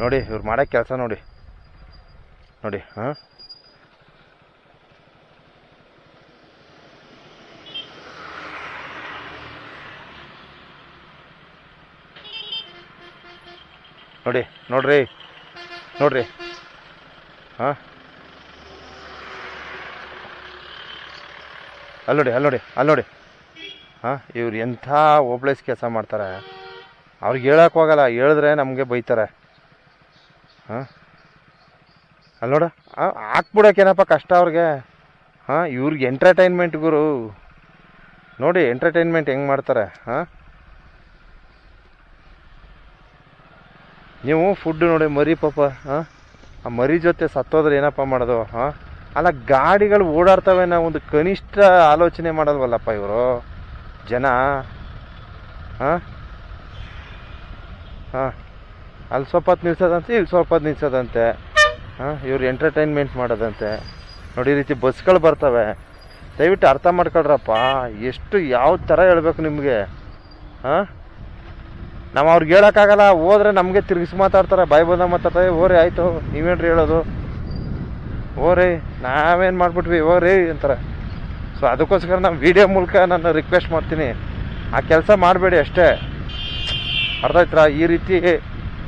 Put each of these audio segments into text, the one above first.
ನೋಡಿ, ಇವ್ರು ಮಾಡೋ ಕೆಲಸ ನೋಡಿ. ನೋಡಿ, ಹಾಂ? ನೋಡಿ, ನೋಡ್ರಿ ನೋಡ್ರಿ. ಹಾಂ? ಅಲ್ಲಿ ನೋಡಿ ಅಲ್ಲಿ ನೋಡಿ ಅಲ್ಲಿ ನೋಡಿ. ಹಾಂ, ಇವ್ರು ಎಂಥ ಓಬ್ಳೇಸ್ ಕೆಲಸ ಮಾಡ್ತಾರೆ. ಅವ್ರಿಗೆ ಹೇಳೋಕ್ಕೋಗಲ್ಲ ಹೇಳಿದ್ರೆ ನಮಗೆ ಬೈತಾರೆ. ಹಾಂ? ಅಲ್ಲಿ ನೋಡು. ಹಾಕ್ಬಿಡೋಕೇನಪ್ಪ ಕಷ್ಟ ಅವ್ರಿಗೆ? ಹಾಂ, ಇವ್ರಿಗೆ ಎಂಟರ್ಟೈನ್ಮೆಂಟ್ ಗುರು. ನೋಡಿ ಎಂಟರ್ಟೈನ್ಮೆಂಟ್ ಹೆಂಗೆ ಮಾಡ್ತಾರೆ, ಹಾಂ? ನೀವು ಫುಡ್ ನೋಡಿ, ಮರಿ ಪಾಪ, ಹಾಂ? ಆ ಮರಿ ಜೊತೆ ಸತ್ತೋದ್ರೆ ಏನಪ್ಪ ಮಾಡೋದು, ಹಾಂ? ಅಲ್ಲ, ಗಾಡಿಗಳು ಓಡಾಡ್ತವೆ ನಾವು ಒಂದು ಕನಿಷ್ಠ ಆಲೋಚನೆ ಮಾಡಲ್ವಲ್ಲಪ್ಪ ಇವರು? ಜನ, ಹಾಂ? ಹಾಂ? ಅಲ್ಲಿ ಸ್ವಲ್ಪ ಹೊತ್ತು ನಿಲ್ಸೋದಂತೆ, ಇಲ್ಲಿ ಸ್ವಲ್ಪ ಹೊತ್ತು ನಿಲ್ಸೋದಂತೆ. ಹಾಂ, ಇವ್ರು ಎಂಟರ್ಟೈನ್ಮೆಂಟ್ ಮಾಡೋದಂತೆ. ನೋಡಿ, ಈ ರೀತಿ ಬಸ್ಗಳು ಬರ್ತವೆ. ದಯವಿಟ್ಟು ಅರ್ಥ ಮಾಡ್ಕೊಳ್ರಪ್ಪ. ಎಷ್ಟು, ಯಾವ ಥರ ಹೇಳ್ಬೇಕು ನಿಮಗೆ? ಹಾಂ? ನಾವು ಅವ್ರಿಗೆ ಹೇಳೋಕ್ಕಾಗಲ್ಲ. ಹೋದ್ರೆ ನಮಗೆ ತಿರುಗಿಸಿ ಮಾತಾಡ್ತಾರೆ. ಬಾಯಿ ಬಂದ ಮಾತಾಡ್ತಾರೆ. ಓರಿ ಆಯಿತು. ನೀವೇನ್ರಿ ಹೇಳೋದು? ಓರಿ ನಾವೇನು ಮಾಡ್ಬಿಟ್ವಿ? ಓರಿ ಅಂತಾರೆ. ಸೊ ಅದಕ್ಕೋಸ್ಕರ ನಾನು ವಿಡಿಯೋ ಮೂಲಕ ನಾನು ರಿಕ್ವೆಸ್ಟ್ ಮಾಡ್ತೀನಿ. ಆ ಕೆಲಸ ಮಾಡಬೇಡಿ ಅಷ್ಟೇ. ಅರ್ಥ ಆಯ್ತಾ ಈ ರೀತಿ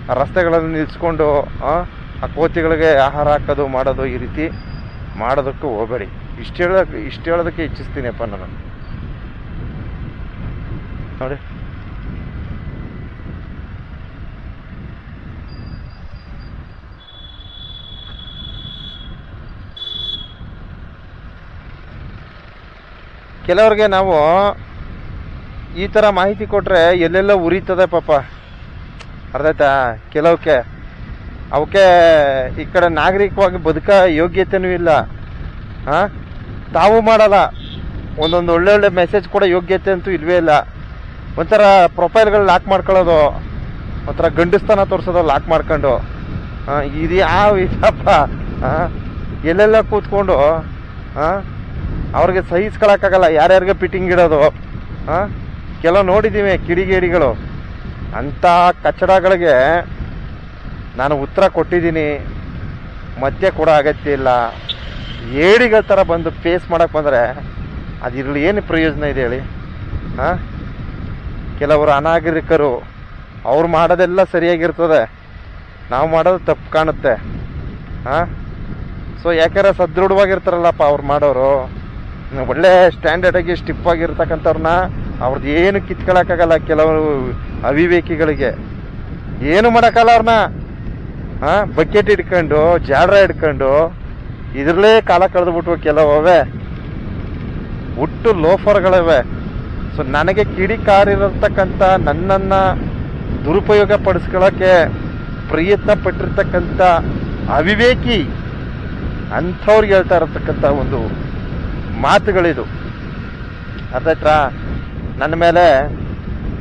ರಸ್ತೆಗಳಲ್ಲಿ ನಿಲ್ಸ್ಕೊಂಡು, ಆ ಕೋತಿಗಳಿಗೆ ಆಹಾರ ಹಾಕೋದು, ಮಾಡೋದು ಈ ರೀತಿ ಮಾಡೋದಕ್ಕೂ ಹೋಗಬೇಡಿ. ಇಷ್ಟು ಹೇಳೋಕೆ ಇಷ್ಟು ಹೇಳೋದಕ್ಕೆ ಇಚ್ಛಿಸ್ತೀನಿಪ್ಪ ನಾನು. ನೋಡಿ. ಕೆಲವ್ರಿಗೆ ನಾವು ಈ ಥರ ಮಾಹಿತಿ ಕೊಟ್ಟರೆ ಎಲ್ಲೆಲ್ಲೋ ಉರಿತದೆ ಪಾಪ. ಅರ್ಥ ಆಯ್ತಾ ಕೆಲವಕ್ಕೆ ಅವಕ್ಕೆ ಈ ಕಡೆ ನಾಗರಿಕವಾಗಿ ಬದುಕ ಯೋಗ್ಯತೆನೂ ಇಲ್ಲ. ಹಾಂ ತಾವು ಮಾಡಲ್ಲ. ಒಂದೊಂದು ಒಳ್ಳೆ ಒಳ್ಳೆ ಮೆಸೇಜ್ ಕೂಡ ಯೋಗ್ಯತೆ ಅಂತೂ ಇಲ್ವೇ ಇಲ್ಲ. ಒಂಥರ ಪ್ರೊಫೈಲ್ಗಳು ಲಾಕ್ ಮಾಡ್ಕೊಳ್ಳೋದು. ಒಂಥರ ಗಂಡಸ್ತನ ತೋರಿಸೋದು ಲಾಕ್ ಮಾಡ್ಕೊಂಡು. ಇದು ಯಾವ ಇದಪ್ಪ? ಎಲ್ಲೆಲ್ಲ ಕೂತ್ಕೊಂಡು ಹಾಂ ಅವ್ರಿಗೆ ಸಹಿಸ್ಕೊಳಕ್ಕಾಗಲ್ಲ. ಯಾರ್ಯಾರಿಗೆ ಫಿಟ್ಟಿಂಗ್ ಇಡೋದು? ಹಾಂ ಕೆಲವು ನೋಡಿದ್ದೀವಿ ಕಿಡಿಗೇಡಿಗಳು. ಅಂಥ ಕಚ್ಚಡಗಳಿಗೆ ನಾನು ಉತ್ತರ ಕೊಟ್ಟಿದ್ದೀನಿ. ಮಧ್ಯೆ ಕೂಡ ಅಗತ್ಯ ಇಲ್ಲ. ಏಡಿಗಳ ಥರ ಬಂದು ಫೇಸ್ ಮಾಡೋಕ್ಕೆ ಬಂದರೆ ಅದಿರಲಿ ಏನು ಪ್ರಯೋಜನ ಇದೆ ಹೇಳಿ? ಹಾಂ? ಕೆಲವರು ಅನಾಗರಿಕರು, ಅವ್ರು ಮಾಡೋದೆಲ್ಲ ಸರಿಯಾಗಿರ್ತದೆ. ನಾವು ಮಾಡೋದು ತಪ್ಪು ಕಾಣುತ್ತೆ. ಹಾಂ? ಸೊ ಯಾಕಂದ್ರೆ ಸದೃಢವಾಗಿರ್ತಾರಲ್ಲಪ್ಪ ಅವ್ರು ಮಾಡೋರು. ಒಳ್ಳೆ ಸ್ಟ್ಯಾಂಡರ್ಡಾಗಿ ಸ್ಟಿಪ್ ಆಗಿರ್ತಕ್ಕಂಥವ್ರನ್ನ ಅವ್ರದ್ದು ಏನು ಕಿತ್ಕೊಳಕ್ಕಾಗಲ್ಲ ಕೆಲವರು ಅವಿವೇಕಿಗಳಿಗೆ. ಏನು ಮಾಡೋಕ್ಕಲ್ಲ ಅವ್ರನ್ನ? ಹಾಂ, ಬಕೆಟ್ ಹಿಡ್ಕೊಂಡು ಜಾಡ್ರ ಹಿಡ್ಕೊಂಡು ಇದರಲ್ಲೇ ಕಾಲ ಕಳೆದ್ಬಿಟ್ವು ಕೆಲವವೆ. ಹುಟ್ಟು ಲೋಫರ್ಗಳಿವೆ. ಸೊ ನನಗೆ ಕಿಡಿಕಾರಿರತಕ್ಕಂಥ ನನ್ನನ್ನು ದುರುಪಯೋಗ ಪಡಿಸ್ಕೊಳ್ಳೋಕ್ಕೆ ಪ್ರಯತ್ನ ಪಟ್ಟಿರ್ತಕ್ಕಂಥ ಅವಿವೇಕಿ ಅಂಥವ್ರಿಗೆ ಹೇಳ್ತಾ ಇರತಕ್ಕಂಥ ಒಂದು ಮಾತುಗಳಿದು. ಅರ್ಥಾಯ್ತಾ ನನ್ನ ಮೇಲೆ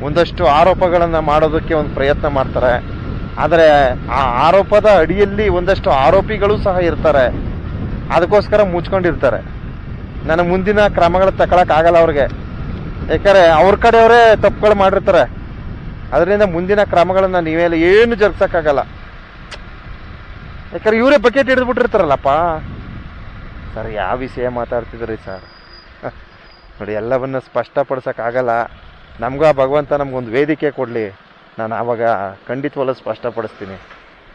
ಒಂದಷ್ಟು ಆರೋಪಗಳನ್ನು ಮಾಡೋದಕ್ಕೆ ಒಂದು ಪ್ರಯತ್ನ ಮಾಡ್ತಾರೆ. ಆದರೆ ಆ ಆರೋಪದ ಅಡಿಯಲ್ಲಿ ಒಂದಷ್ಟು ಆರೋಪಿಗಳು ಸಹ ಇರ್ತಾರೆ. ಅದಕ್ಕೋಸ್ಕರ ಮುಚ್ಕೊಂಡಿರ್ತಾರೆ. ನನ್ನ ಮುಂದಿನ ಕ್ರಮಗಳು ತಗೊಳಕ್ಕಾಗಲ್ಲ ಅವ್ರಿಗೆ. ಯಾಕಂದರೆ ಅವ್ರ ಕಡೆಯವರೇ ತಪ್ಪುಗಳು ಮಾಡಿರ್ತಾರೆ. ಅದರಿಂದ ಮುಂದಿನ ಕ್ರಮಗಳನ್ನು ನೀವೆಲ್ಲ ಏನು ಜರುಗಿಸೋಕ್ಕಾಗಲ್ಲ. ಯಾಕಂದ್ರೆ ಇವರೇ ಬಕೆಟ್ ಹಿಡಿದ್ಬಿಟ್ಟಿರ್ತಾರಲ್ಲಪ್ಪ. ಸರ್, ಯಾವ ವಿಷಯ ಮಾತಾಡ್ತಿದ್ರಿ ಸರ್? ನೋಡಿ, ಎಲ್ಲವನ್ನ ಸ್ಪಷ್ಟಪಡಿಸೋಕ್ಕಾಗಲ್ಲ. ನಮಗೂ ಆ ಭಗವಂತ ನಮಗೊಂದು ವೇದಿಕೆ ಕೊಡಲಿ. ನಾನು ಆವಾಗ ಖಂಡಿತವಲ್ಲ ಸ್ಪಷ್ಟಪಡಿಸ್ತೀನಿ.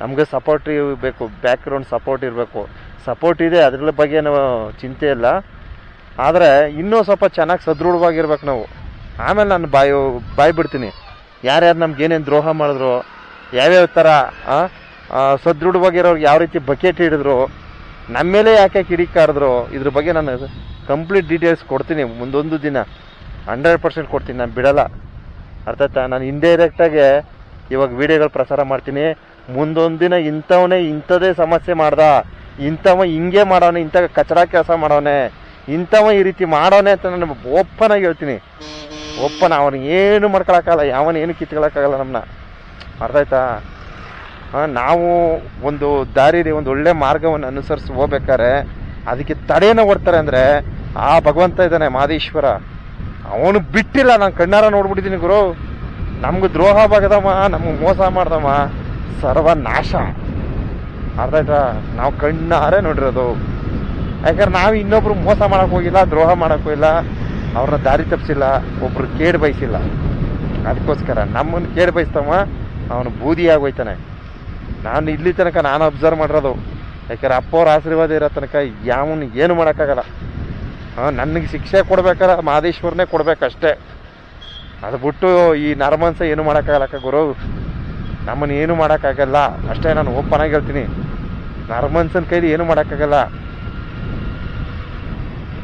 ನಮಗೆ ಸಪೋರ್ಟ್ ಬೇಕು ಬ್ಯಾಕ್ಗ್ರೌಂಡ್ ಸಪೋರ್ಟ್ ಇರಬೇಕು. ಸಪೋರ್ಟ್ ಇದೆ ಅದ್ರ ಬಗ್ಗೆ ನಾವು ಚಿಂತೆ ಇಲ್ಲ. ಆದರೆ ಇನ್ನೂ ಸ್ವಲ್ಪ ಚೆನ್ನಾಗಿ ಸದೃಢವಾಗಿರ್ಬೇಕು ನಾವು. ಆಮೇಲೆ ನಾನು ಬಾಯಿ ಬಾಯಿ ಬಿಡ್ತೀನಿ ಯಾರ್ಯಾರು ನಮ್ಗೆ ಏನೇನು ದ್ರೋಹ ಮಾಡಿದ್ರು, ಯಾವ್ಯಾವ ಥರ ಸದೃಢವಾಗಿರೋರ್ಗೆ ಯಾವ ರೀತಿ ಬಕೆಟ್ ಹಿಡಿದ್ರು ನಮ್ಮ ಮೇಲೆ ಯಾಕೆ ಕಿಡಿಕಾರಿದ್ರು ಇದ್ರ ಬಗ್ಗೆ ನಾನು ಕಂಪ್ಲೀಟ್ ಡೀಟೇಲ್ಸ್ ಕೊಡ್ತೀನಿ, ಮುಂದೊಂದು ದಿನ. ಹಂಡ್ರೆಡ್ ಪರ್ಸೆಂಟ್ ಕೊಡ್ತೀನಿ, ನಾನು ಬಿಡಲ್ಲ. ಅರ್ಥ ಆಯ್ತಾ? ನಾನು ಇಂಡೈರೆಕ್ಟಾಗೆ ಇವಾಗ ವಿಡಿಯೋಗಳು ಪ್ರಸಾರ ಮಾಡ್ತೀನಿ. ಮುಂದೊಂದು ದಿನ ಇಂಥವನೇ ಇಂಥದೇ ಸಮಸ್ಯೆ ಮಾಡ್ದ. ಇಂಥವ ಹಿಂಗೆ ಮಾಡೋನೆ ಇಂಥ ಕಚಡ ಕೆಲಸ ಮಾಡೋನೆ ಇಂಥವ ಈ ರೀತಿ ಮಾಡೋನೆ ಅಂತ ನಾನು ಓಪನ್ ಆಗಿ ಹೇಳ್ತೀನಿ. ಓಪನ್ ಅವನು ಏನು ಮಾಡ್ಕೊಳಕ್ಕಾಗಲ್ಲ, ಯಾವನ ಏನು ಕಿತ್ಕೊಳಕ್ಕಾಗಲ್ಲ ನಮ್ಮನ್ನ ಅರ್ಥ ಆಯ್ತಾ? ನಾವು ಒಂದು ದಾರಿ ಒಂದು ಒಳ್ಳೆ ಮಾರ್ಗವನ್ನು ಅನುಸರಿಸಿ ಹೋಗ್ಬೇಕಾದ್ರೆ, ಅದಕ್ಕೆ ತಡೆಯನ್ನು ಕೊಡ್ತಾರೆ ಅಂದರೆ ಆ ಭಗವಂತ ಇದ್ದಾನೆ ಮಾದೇಶ್ವರ ಅವನು ಬಿಟ್ಟಿಲ್ಲ, ನಾನು ಕಣ್ಣಾರ ನೋಡ್ಬಿಟ್ಟಿದ್ದೀನಿ ಗುರು. ನಮ್ಗೆ ದ್ರೋಹ ಬಗದಮ್ಮ ನಮ್ಗೆ ಮೋಸ ಮಾಡ್ದಮ್ಮ. ಸರ್ವನಾಶ. ಅರ್ಥ ಆಯ್ತಾ? ನಾವು ಕಣ್ಣಾರೆ ನೋಡಿರೋದು. ಯಾಕಂದ್ರೆ ನಾವು ಇನ್ನೊಬ್ರು ಮೋಸ ಮಾಡಕ್ ಹೋಗಿಲ್ಲ, ದ್ರೋಹ ಮಾಡಕ್ ಹೋಗಿಲ್ಲ, ಅವ್ರನ್ನ ದಾರಿ ತಪ್ಪಿಸಿಲ್ಲ ಒಬ್ರು ಕೇಡು ಬಯಸಿಲ್ಲ. ಅದಕ್ಕೋಸ್ಕರ ನಮ್ಮನ್ನು ಕೇಡ್ ಬಯಸ್ತಮ್ಮ, ಅವನು ಬೂದಿ ಹೋಯ್ತಾನೆ. ನಾನು ಇಲ್ಲಿ ತನಕ ನಾನು ಅಬ್ಸರ್ವ್ ಮಾಡಿರೋದು. ಯಾಕಂದ್ರೆ ಅಪ್ಪವ್ರ ಆಶೀರ್ವಾದ ಇರೋ ತನಕ ಯಾವನು ಏನು ಮಾಡೋಕ್ಕಾಗಲ್ಲ. ನನಗೆ ಶಿಕ್ಷೆ ಕೊಡ್ಬೇಕಾದ್ರೆ ಮಹದೇಶ್ವರನೇ ಕೊಡ್ಬೇಕಷ್ಟೇ. ಅದು ಬಿಟ್ಟು ಈ ನರಮನ್ಸ ಏನು ಮಾಡೋಕ್ಕಾಗಲ್ಲಕ್ಕ ಗುರು. ನಮ್ಮನ್ನು ಏನು ಮಾಡೋಕ್ಕಾಗಲ್ಲ. ಅಷ್ಟೇ ನಾನು ಓಪನ್ ಆಗಿ ಹೇಳ್ತೀನಿ. ನರಮನ್ಸನ ಕೈಲಿ ಏನು ಮಾಡೋಕ್ಕಾಗಲ್ಲ.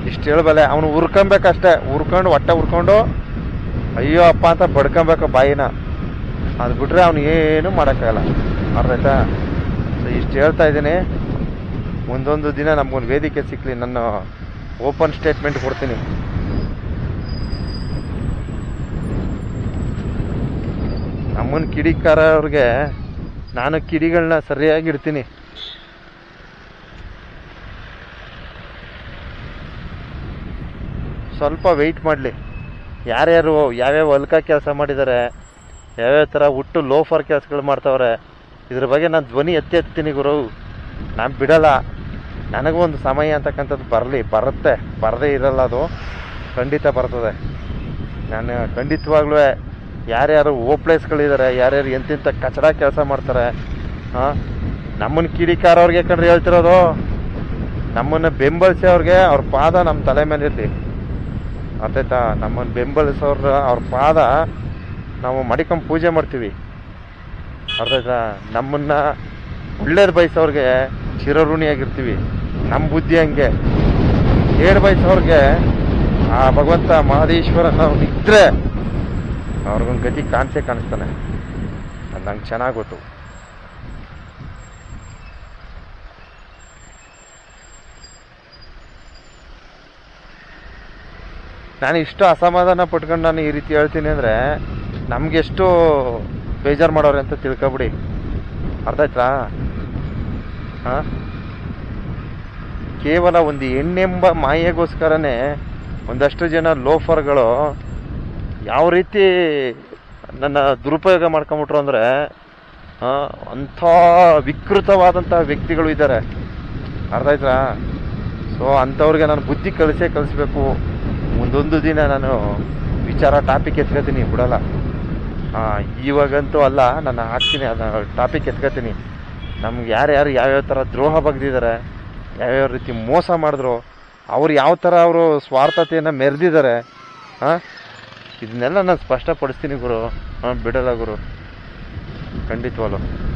ಇಷ್ಟು ಹೇಳ್ಬಲ್ಲೆ, ಅವನು ಉರ್ಕೊಬೇಕಷ್ಟೇ. ಉರ್ಕೊಂಡು, ಹೊಟ್ಟೆ ಉರ್ಕೊಂಡು, ಅಯ್ಯೋ ಅಪ್ಪ ಅಂತ ಬಡ್ಕೊಬೇಕು ಬಾಯಿನ. ಅದು ಬಿಟ್ರೆ ಅವನು ಏನು ಮಾಡೋಕ್ಕಾಗಲ್ಲ. ಅರ್ಥ ಇಷ್ಟು ಹೇಳ್ತಾ ಇದ್ದೀನಿ. ಒಂದೊಂದು ದಿನ ನಮಗೊಂದು ವೇದಿಕೆ ಸಿಕ್ಕಲಿ ನಾನು ಓಪನ್ ಸ್ಟೇಟ್ಮೆಂಟ್ ಕೊಡ್ತೀನಿ. ನಮ್ಮನ್ನು ಕಿಡಿಕಾರವ್ರಿಗೆ ನಾನು ಕಿಡಿಗಳನ್ನ ಸರಿಯಾಗಿ ಇಡ್ತೀನಿ. ಸ್ವಲ್ಪ ವೆಯ್ಟ್ ಮಾಡಲಿ. ಯಾರ್ಯಾರು ಯಾವ್ಯಾವ ಹೊಲ್ಕ ಕೆಲಸ ಮಾಡಿದ್ದಾರೆ ಯಾವ್ಯಾವ ಥರ ಹುಟ್ಟು ಲೋಫರ್ ಕೆಲಸಗಳು ಮಾಡ್ತಾವ್ರೆ, ಇದ್ರ ಬಗ್ಗೆ ನಾನು ಧ್ವನಿ ಎತ್ತಿ ಎತ್ತೀನಿ ಗುರು. ನಾನು ಬಿಡಲ್ಲ. ನನಗೂ ಒಂದು ಸಮಯ ಅಂತಕ್ಕಂಥದ್ದು ಬರಲಿ, ಬರುತ್ತೆ, ಬರದೇ ಇರಲ್ಲ ಅದು. ಖಂಡಿತ ಬರ್ತದೆ. ನಾನು ಖಂಡಿತವಾಗ್ಲೂ ಯಾರ್ಯಾರು ಪ್ಲೇಸ್ಗಳಿದ್ದಾರೆ ಯಾರ್ಯಾರು ಎಂತೆಂಥ ಕಚಡ ಕೆಲಸ ಮಾಡ್ತಾರೆ, ಹಾಂ? ನಮ್ಮನ್ನು ಕಿಡಿಕಾರವ್ರಿಗೆ ಕಂಡ್ರೆ ಹೇಳ್ತಿರೋದು, ನಮ್ಮನ್ನು ಬೆಂಬಲಿಸಿ ಅವ್ರಿಗೆ ಅವ್ರ ಪಾದ ನಮ್ಮ ತಲೆ ಮೇಲೆ ಇರಲಿ. ಅರ್ಥಾಯ್ತಾ ನಮ್ಮನ್ನು ಬೆಂಬಲಿಸೋರ ಅವ್ರ ಪಾದ ನಾವು ಮಡಿಕೊಂಡು ಪೂಜೆ ಮಾಡ್ತೀವಿ. ಅರ್ಥಾಯ್ತಾ ನಮ್ಮನ್ನು ಒಳ್ಳೇದು ಬಯಸೋರಿಗೆ ಚಿರಋಣಿಯಾಗಿರ್ತೀವಿ. ನಮ್ಮ ಬುದ್ಧಿ ಹಂಗೆ. ಏಳು ವಯಸ್ಸವ್ರಿಗೆ ಆ ಭಗವಂತ ಮಹದೇಶ್ವರನ ಇದ್ರೆ ಅವ್ರಿಗೊಂದು ಗತಿ ಕಾಣಿಸೇ ಕಾಣಿಸ್ತಾನೆ. ಅದು ನಂಗೆ ಚೆನ್ನಾಗಿ ಗೊತ್ತು. ನಾನು ಇಷ್ಟು ಅಸಮಾಧಾನ ಪಟ್ಕೊಂಡು ನಾನು ಈ ರೀತಿ ಹೇಳ್ತೀನಿ ಅಂದರೆ ನಮಗೆಷ್ಟು ಬೇಜಾರು ಮಾಡೋರೆ ಅಂತ ತಿಳ್ಕೊಬಿಡಿ. ಅರ್ಥ ಆಯ್ತಾ? ಹಾಂ? ಕೇವಲ ಒಂದು ಹೆಣ್ಣೆಂಬ ಮಾಯೆಗೋಸ್ಕರನೇ ಒಂದಷ್ಟು ಜನ ಲೋಫರ್ಗಳು ಯಾವ ರೀತಿ ನನ್ನ ದುರುಪಯೋಗ ಮಾಡ್ಕೊಂಬಿಟ್ರು ಅಂದರೆ ಅಂಥ ವಿಕೃತವಾದಂಥ ವ್ಯಕ್ತಿಗಳು ಇದ್ದಾರೆ. ಅರ್ಥ ಆಯ್ತಾ? ಸೊ ಅಂಥವ್ರಿಗೆ ನಾನು ಬುದ್ಧಿ ಕಲಿಸೇ ಕಲಿಸ್ಬೇಕು. ಮುಂದೊಂದು ದಿನ ನಾನು ವಿಚಾರ ಟಾಪಿಕ್ ಎತ್ಕೋತೀನಿ, ಬಿಡಲ್ಲ. ಇವಾಗಂತೂ ಅಲ್ಲ ನಾನು ಹಾಕ್ತೀನಿ, ಅದನ್ನ ಟಾಪಿಕ್ ಎತ್ಕೋತೀನಿ. ನಮ್ಗೆ ಯಾರ್ಯಾರು ಯಾವ್ಯಾವ ಥರ ದ್ರೋಹ ಬಗ್ದಿದ್ದಾರೆ ಯಾವ್ಯಾವ ರೀತಿ ಮೋಸ ಮಾಡಿದ್ರು, ಅವ್ರು ಯಾವ ಥರ ಅವರು ಸ್ವಾರ್ಥತೆಯನ್ನು ಮೆರೆದಿದ್ದಾರೆ ಹಾಂ ಇದನ್ನೆಲ್ಲ ನಾನು ಸ್ಪಷ್ಟಪಡಿಸ್ತೀನಿ ಗುರು. ಹಾಂ ಬಿಡಲ್ಲ ಗುರು. ಖಂಡಿತವಾಗ್ಲು.